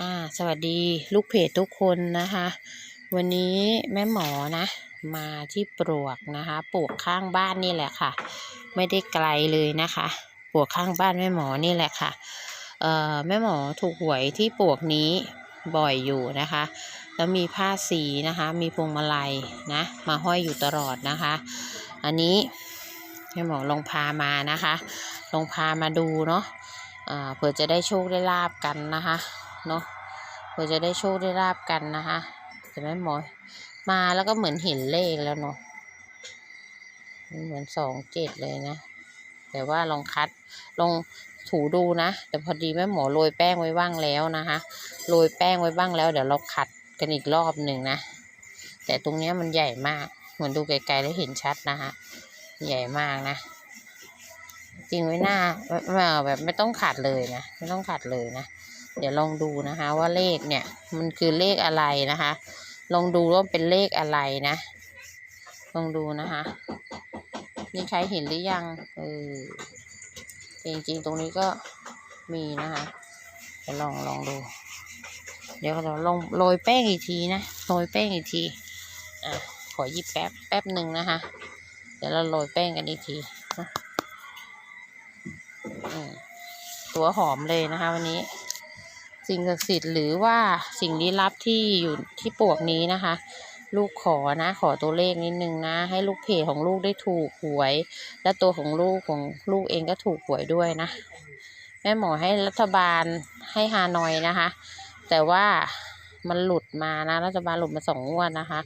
อ่าสวัสดีลูกเพจทุกคนนะคะ วันนี้แม่หมอนะ มาที่ปลวกนะคะปลวกข้างบ้านนี่แหละค่ะ ไม่ได้ไกลเลยนะคะปลวกข้างบ้านแม่หมอนี่แหละค่ะเอ่อแม่หมอถูกหวยที่ปลวกนี้บ่อยอยู่นะคะ แล้วมีผ้าสีนะคะ มีพวงมาลัยนะ มาห้อยอยู่ตลอดนะคะ อันนี้แม่หมอลองพามานะคะลองพามาดูเนาะเผื่อจะได้โชคได้ลาบกันนะคะ เนาะเผื่อจะได้โชคได้ลาบกันนะคะแต่แม่หมอมาแล้วก็เหมือนเห็นเลขแล้วเนาะมันเหมือนสองเจ็ดเลยนะ แต่ว่าลองคัดลองถูดูนะ แต่พอดีแม่หมอโรยแป้งไว้บ้างแล้วนะคะโรยแป้งไว้บ้างแล้ว เดี๋ยวเราขัดกันอีกรอบหนึ่งนะ แต่ตรงเนี้ยมันใหญ่มากเหมือนดูไกลๆแล้วเห็นชัดนะคะใหญ่มากนะจริงไว้หน้าแบบไม่ต้องขัดเลยนะ ไม่ต้องขัดเลยนะ เดี๋ยวลองดูนะคะว่าเลขเนี่ย มันคือเลขอะไรนะคะ ลองดูว่าเป็นเลขอะไรนะ ลองดูนะคะมีใครเห็นหรือยังเออจริงๆตรงนี้ก็มีนะคะเดี๋ยวลองลองดู เดี๋ยวเราลงโรยแป้งอีกทีนะโรยแป้งอีกทีอะขอหยิบแป๊บแป๊บหนึ่งนะคะ เดี๋ยวเราโรยแป้งกันอีกทีนะอืมตัวหอมเลยนะคะวันนี้ สิ่งศักดิ์สิทธิ์หรือว่าสิ่งลี้ลับที่อยู่ที่ปวกนี้นะคะ ลูกขอนะขอตัวเลขนิดนึงนะ ให้ลูกเพจของลูกได้ถูกหวย และตัวของลูกของลูกเองก็ถูกหวยด้วยนะ แม่หมอให้รัฐบาลให้ฮานอยนะคะ แต่ว่ามันหลุดมานะรัฐบาลหลุดมาสองงวดนะคะ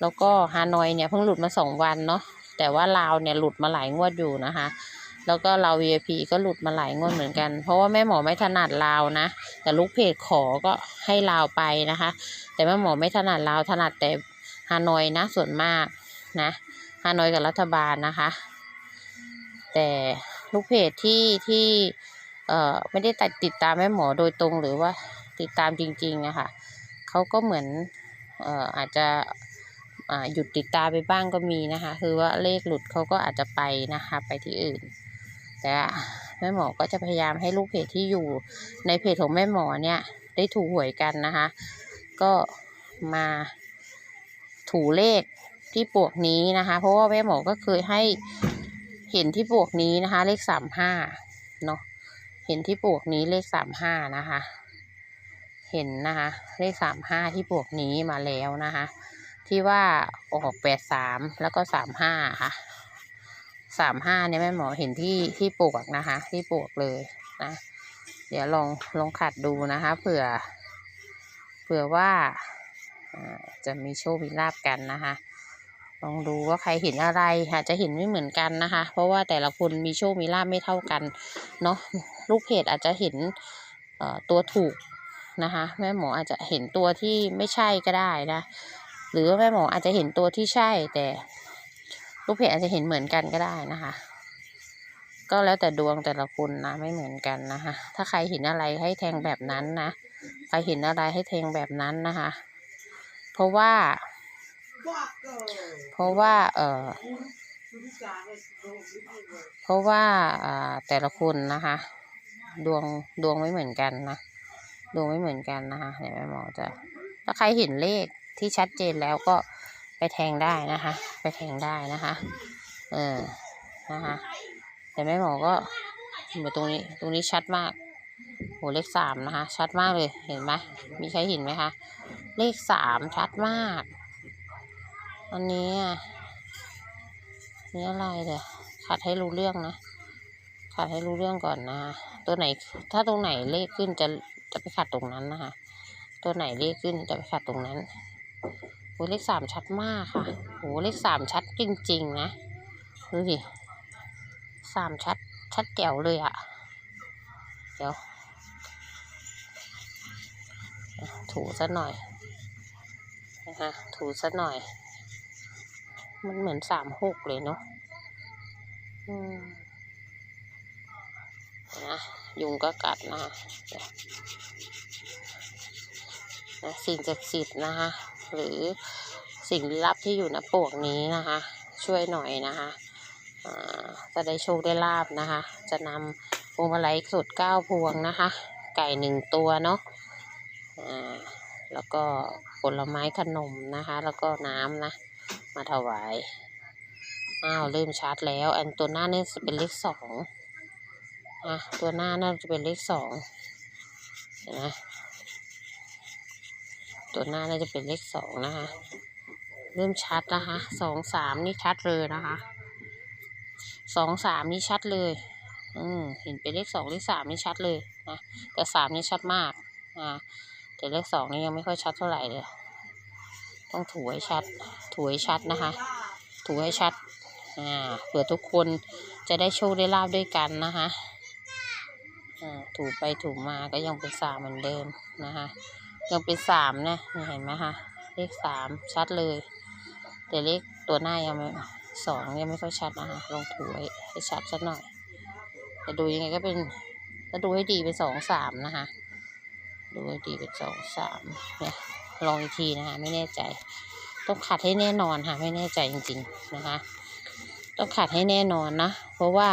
แล้วก็ฮานอยเนี่ยเพิ่งหลุดมาสองวันเนาะแต่ว่าลาวเนี่ยหลุดมาหลายงวดอยู่นะคะ แล้วก็เรา VIP ก็หลุดมาหลายงวดเหมือนกัน เพราะว่าแม่หมอไม่ถนัดลาวนะ แต่ลูกเพจขอก็ให้ลาวไปนะคะ แต่แม่หมอไม่ถนัดลาวถนัดแต่ฮานอยนะส่วนมากนะฮานอยกับรัฐบาลนะคะ แต่ลูกเพจที่ที่เอ่อไม่ได้ตัดติดตามแม่หมอโดยตรงหรือว่าติดตามจริงๆอะค่ะเขาก็เหมือนเอ่ออาจจะหยุดติดตามไปบ้างก็มีนะคะ คือว่าเลขหลุดเขาก็อาจจะไปนะคะ ไปที่อื่น แต่แม่หมอก็จะพยายามให้ลูกเพจที่อยู่ในเพจของแม่หมอเนี่ยได้ถูหวยกันนะคะ ก็มาถูเลขที่ปวกนี้นะคะ เพราะว่าแม่หมอก็เคยให้เห็นที่ปวกนี้นะคะ เลขสามห้าเนาะเห็นที่ปวกนี้เลขสามห้านะคะ เห็นนะคะ เลขสามห้าที่ปวกนี้มาแล้วนะคะ ที่ว่าออกแปดสามแล้วก็สามห้าค่ะ สามห้าเนี่ยแม่หมอเห็นที่ที่ปลวกนะคะ ที่ปลวกเลยนะ เดี๋ยวลองลองขัดดูนะคะเผื่อเผื่อว่าจะมีโชคมีลาบกันนะคะ ลองดูว่าใครเห็นอะไรอาจจะเห็นไม่เหมือนกันนะคะ เพราะว่าแต่ละคนมีโชคมีลาบไม่เท่ากันเนาะลูกเพจอาจจะเห็นตัวถูกนะคะแม่หมออาจจะเห็นตัวที่ไม่ใช่ก็ได้นะ หรือว่าแม่หมออาจจะเห็นตัวที่ใช่แต่ ลูกเพจอาจจะเห็นเหมือนกันก็ได้นะคะ ก็แล้วแต่ดวงแต่ละคนนะไม่เหมือนกันนะคะ ถ้าใครเห็นอะไรให้แทงแบบนั้นนะใครเห็นอะไรให้แทงแบบนั้นนะคะ เพราะว่า เพราะว่า เออเพราะว่าอ่าแต่ละคนนะคะ ดวงดวงไม่เหมือนกันนะดวงไม่เหมือนกันนะคะเดี๋ยวแม่หมอจะถ้าใครเห็นเลขที่ชัดเจนแล้วก็ ไปแทงได้นะคะ ไปแทงได้นะคะ เออนะคะแต่แม่หมอก็อยู่ตรงนี้ตรงนี้ชัดมากโหเลขสามนะคะ ชัดมากเลยเห็นไหมมีใครเห็นไหมคะเลขสามชัดมาก อันนี้นี่อะไรเดี๋ยวขัดให้รู้เรื่องนะขัดให้รู้เรื่องก่อนนะ ตัวไหนถ้าตรงไหนเลขขึ้นจะจะไปขัดตรงนั้นนะคะ ตัวไหนเลขขึ้นจะไปขัดตรงนั้น โหเลขสามชัดมากค่ะโหเลขสามชัดจริง ๆ นะดูดิสามชัด ชัดแจ๋วเลยอะเดี๋ยว ถูซะหน่อยนะคะถูซะหน่อย มันเหมือนสามหกเลยเนาะอืมนะยุงก็กัดนะนะสิ่งศักดิ์สิทธิ์นะคะ หรือสิ่งลี้ลับที่อยู่ในปวกนี้นะคะ ช่วยหน่อยนะคะจะได้โชคได้ลาบนะคะ จะนำพวงมาลัยสดเก้าพวงนะคะ ไก่หนึ่งตัวเนาะแล้วก็ผลไม้ขนมนะคะ แล้วก็น้ำนะ มาถวายอ้าวเริ่มชัดแล้ว อันตัวหน้านี่จะเป็นเลขสองอะตัวหน้าน่าจะเป็นเลขสองเห็นไหม ตัวหน้าน่าจะเป็นเลขสองนะคะ เริ่มชัดนะคะสองสามนี่ชัดเลยนะคะสองสามนี่ชัดเลย อืมเห็นเป็นเลขสองเลขสามนี่ชัดเลยนะแต่สามนี่ชัดมากอ่าแต่เลขสองนี่ยังไม่ค่อยชัดเท่าไหร่เลยต้องถูให้ชัด ถูให้ชัดนะคะ ถูให้ชัดอ่าเผื่อทุกคนจะได้โชคได้ลาบด้วยกันนะคะอ่าถูไปถูมาก็ยังเป็นสามเหมือนเดิมนะคะ ยังเป็นสามนะนี่เห็นไหมคะเลขสามชัดเลย แต่เลขตัวหน้ายังไม่สองยังไม่ค่อยชัดนะคะลองถูให้ให้ชัดสักหน่อยแต่ดูยังไงก็เป็นถ้าดูให้ดีเป็นสองสามนะคะ ดูให้ดีเป็นสองสามเนี่ยลองอีกทีนะคะ ไม่แน่ใจ ต้องขัดให้แน่นอนค่ะ ไม่แน่ใจจริง ๆนะคะ ต้องขัดให้แน่นอนนะ เพราะว่า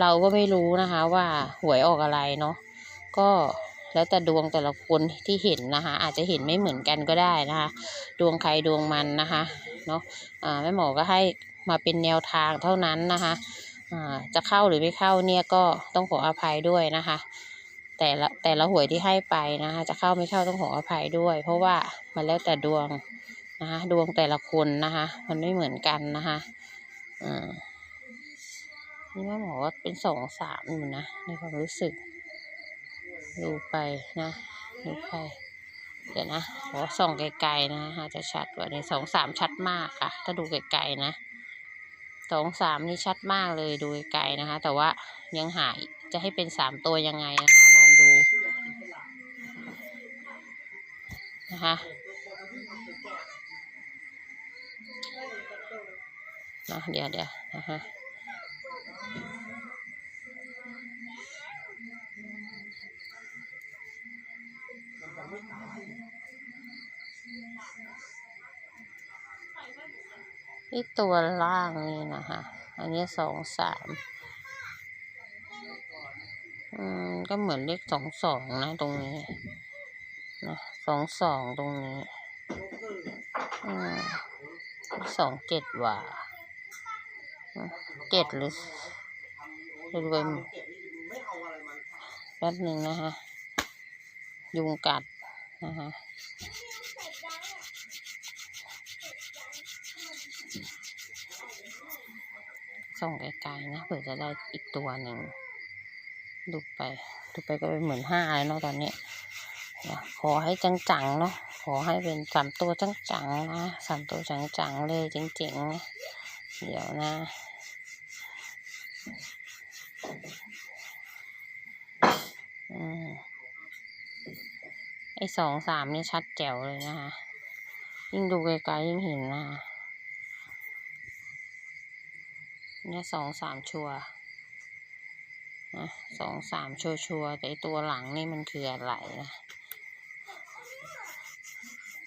เราก็ไม่รู้นะคะ ว่าหวยออกอะไรเนาะก็ แล้วแต่ดวงแต่ละคนที่เห็นนะคะ อาจจะเห็นไม่เหมือนกันก็ได้นะคะ ดวงใครดวงมันนะคะเนาะอ่าแม่หมอก็ให้มาเป็นแนวทางเท่านั้นนะคะอ่าจะเข้าหรือไม่เข้าเนี่ยก็ต้องขออภัยด้วยนะคะ แต่ละแต่ละหวยที่ให้ไปนะคะ จะเข้าไม่เข้าต้องขออภัยด้วย เพราะว่ามันแล้วแต่ดวงนะคะดวงแต่ละคนนะคะ มันไม่เหมือนกันนะคะอ่านี่แม่หมอว่าเป็นสองสามอยู่นะในความรู้สึก ดูไปนะดูไปเดี๋ยวนะขอส่องไกลๆนะอาจจะชัดกว่านี้สองสามชัดมากค่ะ ถ้าดูไกลๆนะสองสามนี่ชัดมากเลยดูไกลๆนะคะ แต่ว่ายังหายจะให้เป็นสามตัวยังไงนะคะ มองดูนะคะนะเดี๋ยวเดี๋ยวนะคะ ที่ตัวล่างนี่นะคะอันนี้สองสามอืมก็เหมือนเลขสองสองนะตรงนี้นะสองสองตรงนี้อืมสองเจ็ดว่าเจ็ดหรือหรือเป็นแป๊บหนึ่งนะคะยุงกัดนะคะ ส่องไกลๆนะเผื่อจะได้อีกตัวหนึ่งดูไปดูไปก็เป็นเหมือนห้าแล้วเนาะตอนนี้ขอให้จังๆเนาะขอให้เป็นสามตัวจังๆนะสามตัวจังๆเลยจริงๆนะเดี๋ยวนะอไอสองสามนี่ชัดแจ๋วเลยนะคะยิ่งดูไกลๆยิ่งเห็นนะคะ เนี่ยสองสามชัวนะสองสามชัวชัวแต่ตัวหลังนี่มันคืออะไรนะ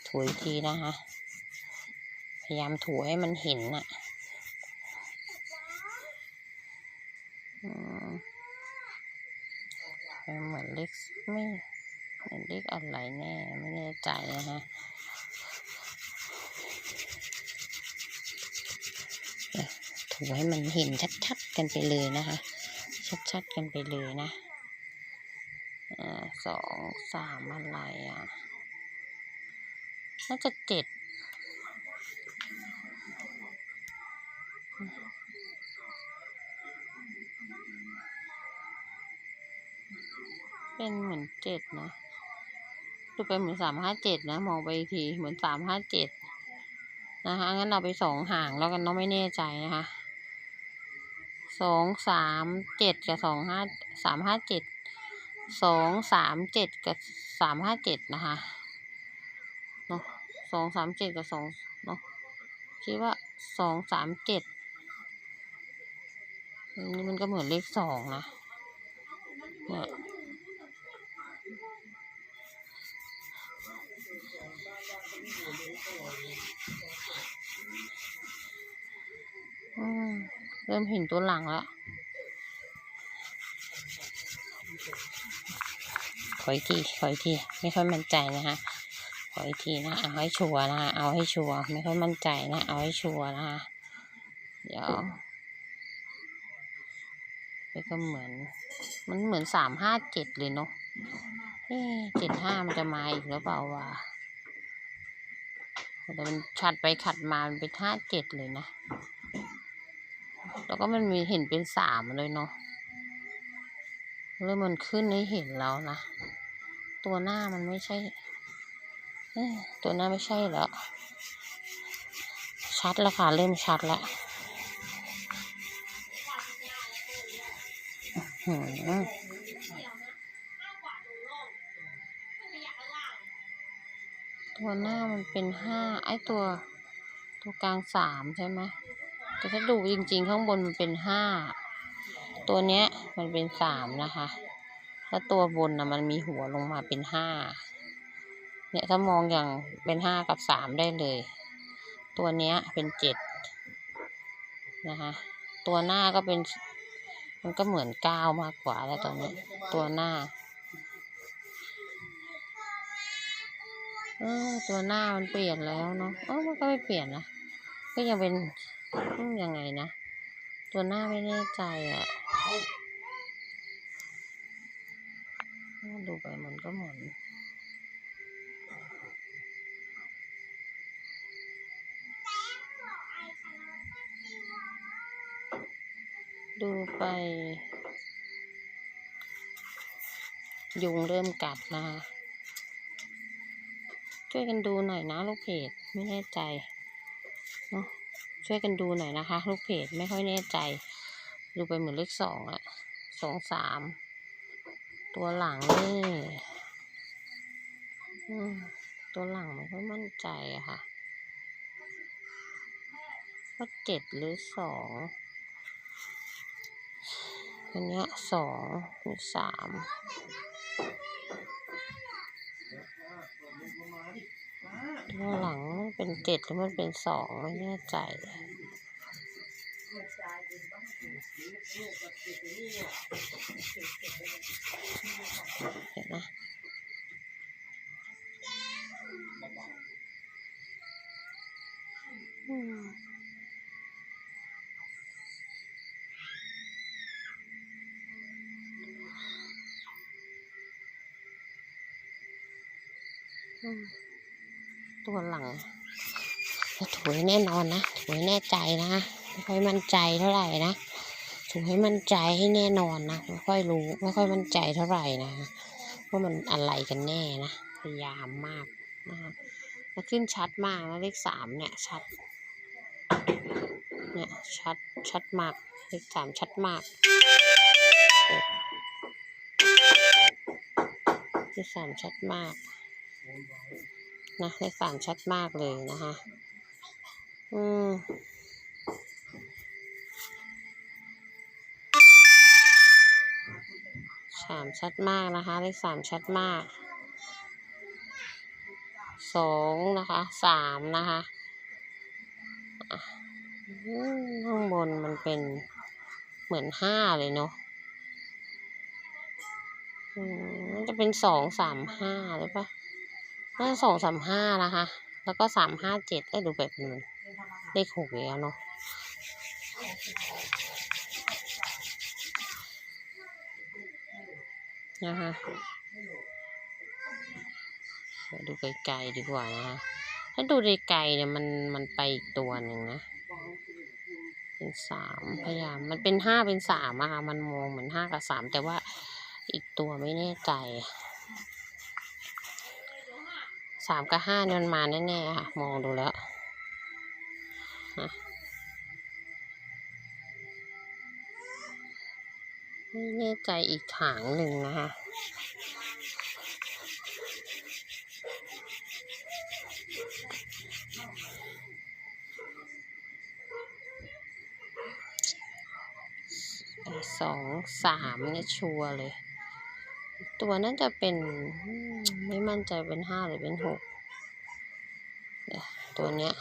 ถูอีกทีนะคะ พยายามถูให้มันเห็นน่ะเหมือนเลขไม่เหมือนเลขอะไรแน่ ไม่แน่ใจนะคะ ถูให้มันเห็นชัดๆกันไปเลยนะคะ ชัดๆกันไปเลยนะสองสามอะไรอะ น่าจะเจ็ดเป็นเหมือนเจ็ดนะดูไปเหมือนสามห้าเจ็ดนะ มองไปทีเหมือนสามห้าเจ็ดนะคะ งั้นเราไปสองห่างแล้วกันเนาะไม่แน่ใจนะคะ สองสามเจ็ดกับสองห้าสามห้าเจ็ดสองสามเจ็ดกับสามห้าเจ็ดนะคะเนาะสองสามเจ็ดกับสองเนาะคิดว่าสองสามเจ็ดนี่มันก็เหมือนเลขสองนะ ริ่มเห็นตัวหลังแล้วขออีกทีขออีกทีไม่ค่อยมั่นใจนะคะขออีกทีนะเอาให้ชัวร์นะคะเอาให้ชัวร์ไม่ค่อยมั่นใจนะ เอาให้ชัวร์นะคะเดี๋ยวนี่ก็เหมือน มันเหมือนสามห้าเจ็ดเลยเนาะเอ๊เจ็ดห้ามันจะมาอีกหรือเปล่าวะแต่มันขัดไปขัดมามันเป็นห้าเจ็ดเลยนะ แล้วก็มันมีเห็นเป็นสามเลยเนาะแล้วมันขึ้นให้เห็นแล้วนะ ตัวหน้ามันไม่ใช่ตัวหน้าไม่ใช่แล้ว ชัดแล้วค่ะ เริ่มชัดแล้วตัวหน้ามันเป็นห้าไอ้ตัวตัวกลางสามใช่ไหม แต่ถ้าดูจริงๆ ข้างบนมันเป็นห้า ตัวเนี้ยมันเป็นสามนะคะ แล้วตัวบนนะมันมีหัวลงมาเป็นห้า เนี่ยถ้ามองอย่างเป็นห้ากับสามได้เลย ตัวเนี้ยเป็นเจ็ดนะคะ ตัวหน้าก็เป็น มันก็เหมือนเก้ามากกว่าแล้วตอนนี้ ตัวหน้าเออตัวหน้ามันเปลี่ยนแล้วเนาะเออมันก็ไม่เปลี่ยนนะ ก็ยังเป็น อืมยังไงนะ ตัวหน้าไม่แน่ใจอะดูไปมันก็เหมือนดูไป ยุงเริ่มกัดนะคะช่วยกันดูหน่อยนะลูกเพจไม่แน่ใจ ช่วยกันดูหน่อยนะคะ ลูกเพจไม่ค่อยแน่ใจ ดูไปเหมือนเลขสองอะสองสามตัวหลังนี่ตัวหลังไม่ค่อยมั่นใจอะค่ะว่าเจ็ดหรือสองอันนี้สองหรือสาม้างหลังมันเป็นเจ็ดหรือมันเป็นสองไม่แน่ใจเห็นนะอืม ตัวหลังจะถูให้แน่นอนนะถูให้แน่ใจนะไม่ค่อยมั่นใจเท่าไหร่นะถูให้มั่นใจให้แน่นอนนะไม่ค่อยรู้ไม่ค่อยมั่นใจเท่าไหร่นะว่ามันอะไรกันแน่นะพยายามมากนะคะมันขึ้นชัดมากนะเลขสามเนี่ยชัดเนี่ยชัดชัดมากเลขสามชัดมากเลขสามชัดมาก นะเลขสามชัดมากเลยนะคะ อืมสามชัดมากนะคะ เลขสามชัดมากสองนะคะสามนะคะอะอืมข้างบนมันเป็นเหมือนห้าเลยเนาะอืมมันจะเป็นสองสามห้าหรือปะ น่าจะสองสามห้านะคะ แล้วก็สามห้าเจ็ดได้ดูแบบมันเลขหกแล้วเนาะนะคะดูไกลๆดีกว่านะคะ ถ้าดูไกลๆเนี่ยมันมันไปอีกตัวหนึ่งนะ เป็นสามพยายาม มันเป็นห้าเป็นสามอะค่ะ มันมองเหมือนห้ากับสามแต่ว่าอีกตัวไม่แน่ใจ สามกับห้าเนี่ยมันมาแน่ๆค่ะ มองดูแล้วนะไม่แน่ใจอีกหางหนึ่งนะคะสองสามเนี่ยชัวร์เลย ตัวน่าจะเป็น ไม่มั่นใจเป็นห้าหรือเป็นหกตัวเนี้ย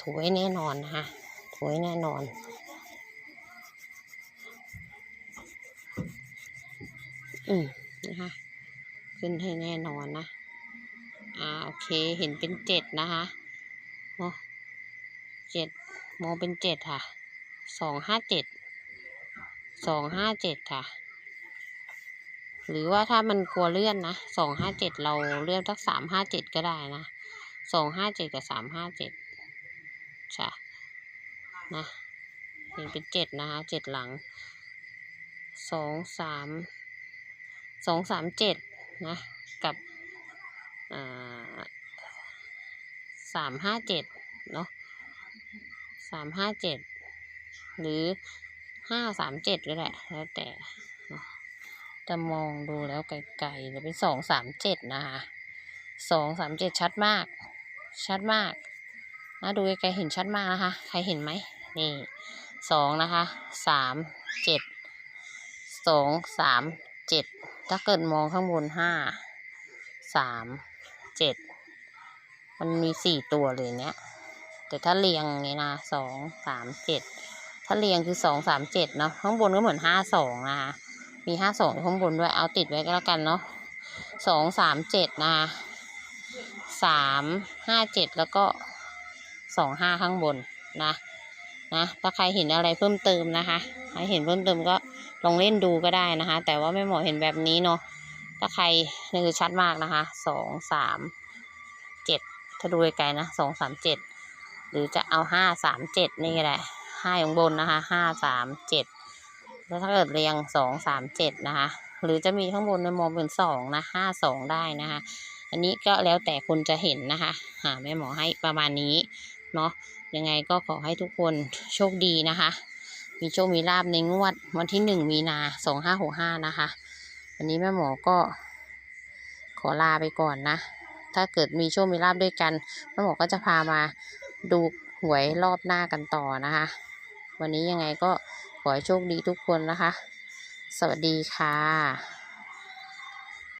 ถูไว้แน่นอนนะคะถูไว้แน่นอน อืมนะคะ ขึ้นให้แน่นอนนะ อ่าโอเคเห็นเป็นเจ็ดนะคะเนาะเจ็ดมองเป็นเจ็ดค่ะสองห้าเจ็ดสองห้าเจ็ดค่ะ หรือว่าถ้ามันกลัวเลื่อนนะสองห้าเจ็ดเราเลื่อนสักสามห้าเจ็ดก็ได้นะสองห้าเจ็ดกับสามห้าเจ็ดใช่นะเห็นเป็นเจ็ดนะคะเจ็ดหลังสองสามสองสามเจ็ดนะกับอ่าสามห้าเจ็ดเนาะสามห้าเจ็ดหรือห้าสามเจ็ดก็ได้แล้วแต่ จะมองดูแล้วไกลๆจะเป็นสองสามเจ็ดนะคะสองสามเจ็ดชัดมาก ชัดมากนะดูไกลๆเห็นชัดมากนะคะ ใครเห็นไหมนี่สองนะคะสามเจ็ดสองสามเจ็ดถ้าเกิดมองข้างบนห้าสามเจ็ดมันมีสี่ตัวเลยเนี้ยแต่ถ้าเรียงไงนะสองสามเจ็ดถ้าเรียงคือสองสามเจ็ดเนาะข้างบนก็เหมือนห้าสองนะคะ มีห้าสองข้างบนด้วย เอาติดไว้ก็แล้วกันเนาะสองสามเจ็ดนะคะสามห้าเจ็ดแล้วก็สองห้าข้างบนนะนะถ้าใครเห็นอะไรเพิ่มเติมนะคะใครเห็นเพิ่มเติมก็ลองเล่นดูก็ได้นะคะ แต่ว่าแม่หมอเห็นแบบนี้เนาะถ้าใครนี่คือชัดมากนะคะสองสามเจ็ดถ้าดูไกลๆนะสองสามเจ็ดหรือจะเอาห้าสามเจ็ดนี่ก็ได้ห้าอยู่ข้างบนนะคะห้าสามเจ็ด แล้วถ้าเกิดเรียงสองสามเจ็ดนะคะ หรือจะมีข้างบนในมองเป็นสองนะห้าสองได้นะคะ อันนี้ก็แล้วแต่คนจะเห็นนะคะหาแม่หมอให้ประมาณนี้เนาะยังไงก็ขอให้ทุกคนโชคดีนะคะ มีโชคมีลาบในงวดวันที่หนึ่งมีนาสองห้าหกห้านะคะวันนี้แม่หมอก็ขอลาไปก่อนนะ ถ้าเกิดมีโชคมีลาบด้วยกันแม่หมอก็จะพามาดูหวยรอบหน้ากันต่อนะคะ วันนี้ยังไงก็ ขอให้โชคดีทุกคนนะคะ สวัสดีค่ะ